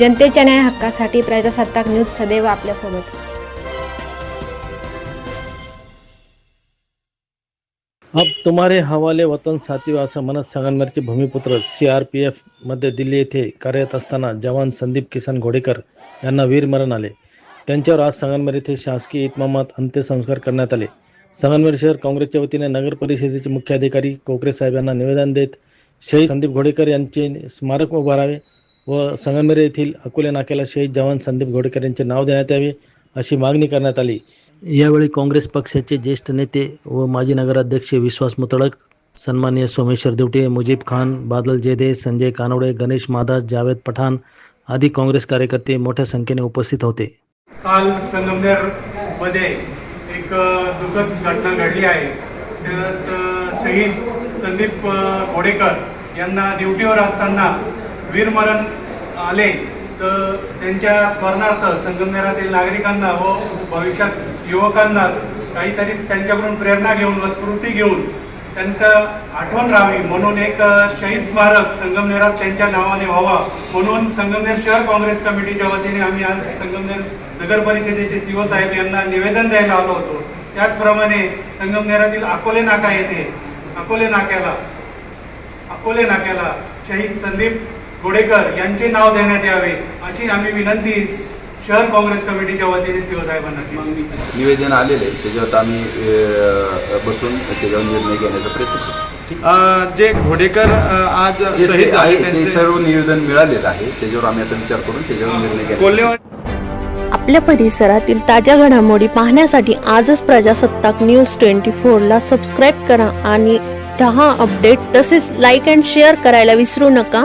जनतेच्या न्याय हक्कासाठी प्रजासत्ताक न्यूज सदैव आपल्यासोबत. अब तुम्हारे हवाले वतन साथी असं म्हणत संगमनेरचे भूमिपुत्र सी आर पी एफमध्ये दिल्ली येथे कार्यरत असताना जवान संदीप किसन घोडेकर यांना वीरमरण आले. त्यांच्यावर आज संगमनेर येथे शासकीय इतमामात अंत्यसंस्कार करण्यात आले. संगमनेर शहर काँग्रेसच्या वतीने नगर परिषदेचे मुख्य अधिकारी कोकरे साहेब यांना निवेदन देत शहीद संदीप घोडेकर यांचे स्मारक उभारावे. व संगमनेर येथील अकोले नाक्याला शहीद जवान संदीप घोडेकर यांचे नाव देण्यात यावे अशी मागणी करण्यात आली. यावेळी काँग्रेस पक्षाचे ज्येष्ठ नेते व माजी नगराध्यक्ष विश्वास मुतळक सन्माननीय सोमेश्वर देवटे मुजीब खान बादल जेदे संजय कानवडे गणेश मादास जावेद पठाण आदी काँग्रेस कार्यकर्ते मोठ्या संख्येने उपस्थित होते. काल संगमनेरमध्ये एक दुःखद घटना घडली आहे. त्यात शहीद संदीप घोडेकर यांना ड्युटीवर असताना वीरमरण आले तर त्यांच्या स्मरणार्थ संगमनेरातील नागरिकांना व भविष्यात युवकांना काहीतरी त्यांच्याकडून प्रेरणा घेऊन व स्फूर्ती घेऊन त्यांचं आठवण राहावी म्हणून एक शहीद स्मारक संगमनेरात त्यांच्या नावाने व्हावा म्हणून संगमनेर शहर काँग्रेस कमिटीच्या वतीने आम्ही आज संगमनेर नगर परिषदेचे सीओ साहेब यांना निवेदन द्यायला आलो होतो. त्याचप्रमाणे संगमनेरातील अकोले नाका येथे अकोले नाक्याला अकोले नाक्याला शहीद संदीप घोडेकर यांचे नाव देण्यात यावे अशी आम्ही विनंती शहर काँग्रेस कमिटीच्या वतीने सीओ साहेबांना केली. निवेदन आलेलं आहे त्याच्यावर आम्ही बसून त्याच्यावर निर्णय घेण्याचा प्रयत्न करू. जे घोडेकर आज ते- शहीद ते झाले आहे, ते सर्व निवेदन मिळालेलं आहे त्याच्यावर आम्ही आता विचार करून त्याच्यावर निर्णय कोल्हेवाडी आपल्या परिसरातील ताज्या घडामोडी पाहण्यासाठी आजच प्रजासत्ताक न्यूज ट्वेंटी फोरला सबस्क्राईब करा आणि दहा अपडेट तसेच लाईक अँड शेअर करायला विसरू नका.